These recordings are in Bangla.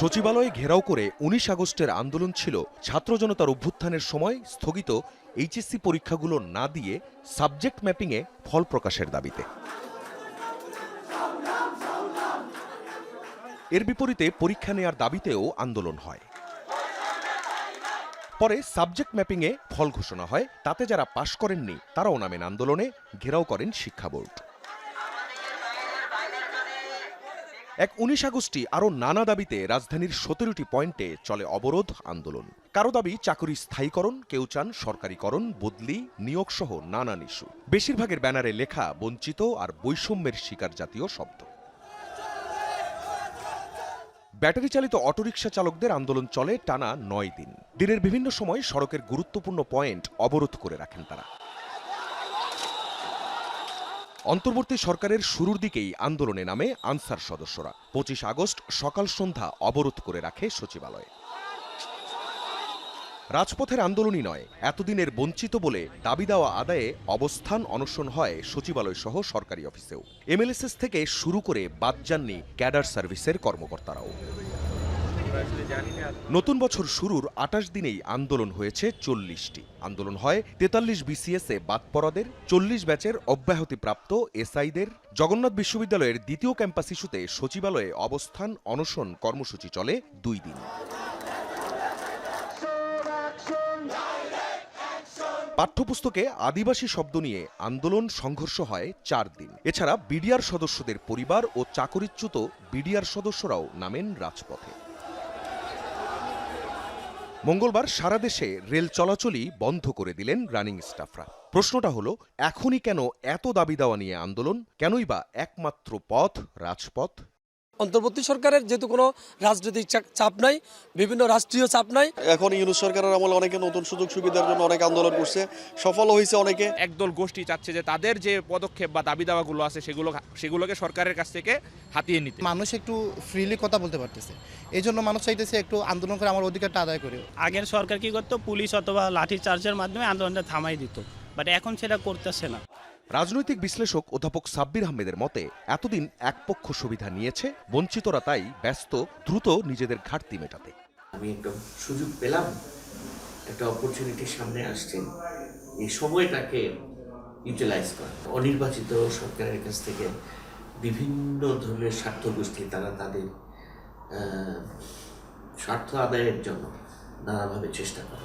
সচিবালয়ে ঘেরাও করে উনিশ আগস্টের আন্দোলন ছিল ছাত্র জনতার অভ্যুত্থানের সময় স্থগিত এইচএসসি পরীক্ষাগুলো না দিয়ে সাবজেক্ট ম্যাপিংয়ে ফল প্রকাশের দাবিতে। এর বিপরীতে পরীক্ষা নেয়ার দাবিতেও আন্দোলন হয়। পরে সাবজেক্ট ম্যাপিংয়ে ফল ঘোষণা হয়, তাতে যারা পাশ করেননি তারাও নামেন আন্দোলনে, ঘেরাও করেন শিক্ষা বোর্ড। এক উনিশ আগস্টই আরও নানা দাবিতে রাজধানীর সতেরোটি পয়েন্টে চলে অবরোধ আন্দোলন। কারও দাবি চাকরি স্থায়ীকরণ, কেউ চান সরকারিকরণ, বদলি নিয়োগ সহ নানান ইস্যু। বেশিরভাগের ব্যানারে লেখা, বঞ্চিত আর বৈষম্যের শিকার জাতীয় শব্দ। ব্যাটারি চালিত অটোরিকশা চালকদের আন্দোলন চলে টানা নয় দিন। দিনের বিভিন্ন সময় সড়কের গুরুত্বপূর্ণ পয়েন্ট অবরোধ করে রাখেন তারা। অন্তর্বর্তী সরকারের শুরুর দিকেই আন্দোলনে নামে আনসার সদস্যরা। পঁচিশ আগস্ট সকাল সন্ধ্যা অবরোধ করে রাখে সচিবালয়। রাজপথের আন্দোলনই নয়, এতদিনের বঞ্চিত বলে দাবি দেওয়া আদায়ে অবস্থান অনশন হয় সচিবালয় সহ সরকারি অফিসেও। এমএলএসএস থেকে শুরু করে বাদ যাননি ক্যাডার সার্ভিসের কর্মকর্তারাও। নতুন বছর শুরুর আটাশ দিনেই আন্দোলন হয়েছে চল্লিশটি। আন্দোলন হয় তেতাল্লিশ বিসিএস এ বাদ পড়াদের, চল্লিশ ব্যাচের অব্যাহতিপ্রাপ্ত এসআইদের। জগন্নাথ বিশ্ববিদ্যালয়ের দ্বিতীয় ক্যাম্পাস ইস্যুতে সচিবালয়ে অবস্থান, অনশন কর্মসূচি চলে দুই দিন। পাঠ্যপুস্তকে আদিবাসী শব্দ নিয়ে আন্দোলন, সংঘর্ষ হয় চার দিন। এছাড়া বিডিআর সদস্যদের পরিবার ও চাকরিচ্যুত বিডিআর সদস্যরাও নামেন রাজপথে। মঙ্গলবার সারা দেশে রেল চলাচলই বন্ধ করে দিলেন রানিং স্টাফরা। প্রশ্নটা হলো, এখনই কেন এত দাবি দেওয়া নিয়ে আন্দোলন? কেনই বা একমাত্র পথ রাজপথ? অন্তর্বর্তী সরকারের যেহেতু কোনো রাজনৈতিক চাপ নাই বিভিন্ন রাষ্ট্রীয় চাপ নাই। এখন ইউনুস সরকারের আমলে অনেকে নতুন সুযোগ সুবিধার জন্য অনেক আন্দোলন করছে। সফল হয়েছে অনেকে। একদল গোষ্ঠী চাচ্ছে যে তাদের যে পদক্ষেপ বা দাবি দাওয়াগুলো আছে সেগুলো সেগুলোকে সরকারের কাছ থেকে হাতিয়ে নিতে। মানুষ একটু ফ্রিলি কথা বলতে পারতেছে। এই জন্য মানুষ চাইতেছে একটু আন্দোলন করে আমার অধিকারটা আদায় করে আগের সরকার কি করতো? পুলিশ অথবা লাঠি চার্জের মাধ্যমে আন্দোলনটা থামাই দিত। বাট এখন সেটা করতেছে না। রাজনৈতিক বিশ্লেষক অধ্যাপক সাব্বির আহমেদের মতে, এতদিন একপক্ষ সুবিধা নিয়েছে, বঞ্চিতরা তাই ব্যস্ত, দ্রুত নিজেদের ঘাটতি মেটাতে। আমি একটা সুযোগ পেলাম, একটা অপরচুনিটি সামনে আসছে। এই সময়টাকে ইউটিলাইজ করা। অনির্বাচিত সরকারের কাছ থেকে বিভিন্ন ধরনের স্বার্থ গোষ্ঠী তারা তাদের স্বার্থ আদায়ের জন্য নানাভাবে চেষ্টা করে।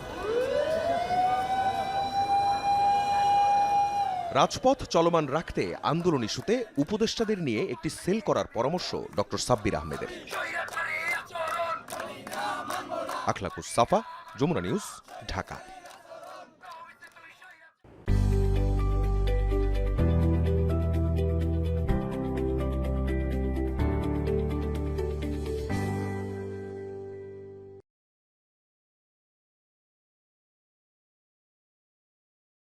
রাজপথ চলমান রাখতে আন্দোলন ইস্যুতে উপদেষ্টাদের নিয়ে একটি সেল করার পরামর্শ ডক্টর সাব্বির আহমেদের। আখলাকুস সাফা, যমুনা নিউজ, ঢাকা।